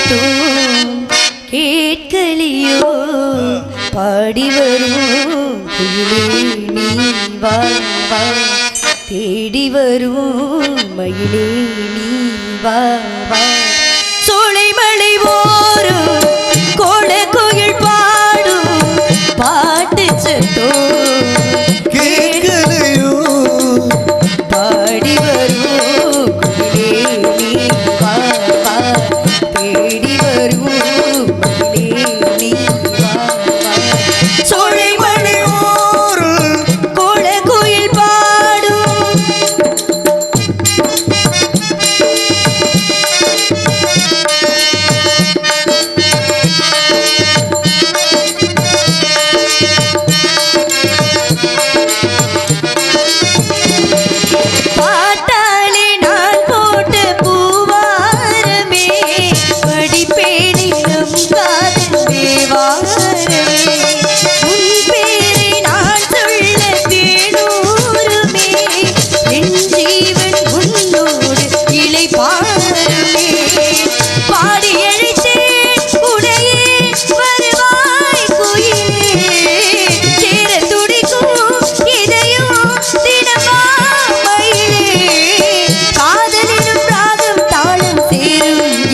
சத்தம் கேட்கலியோ பாடி வரும் நீ வா வா. தேடி வரும் மயிலே நீ வா சோலை மலை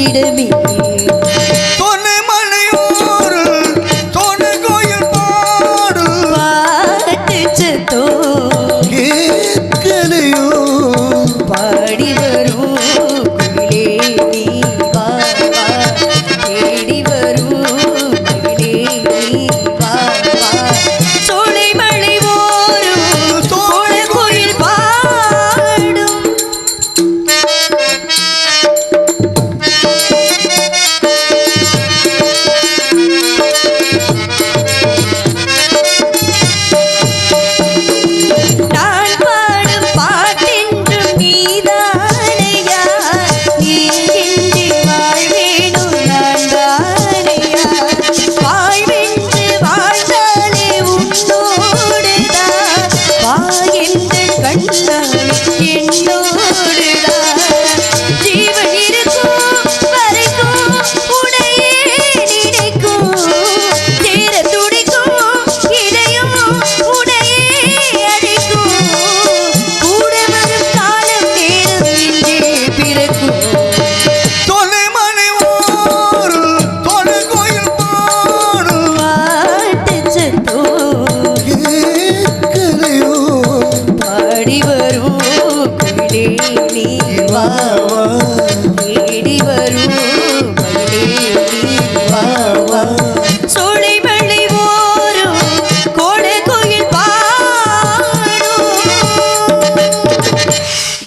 விடுவிக்கும்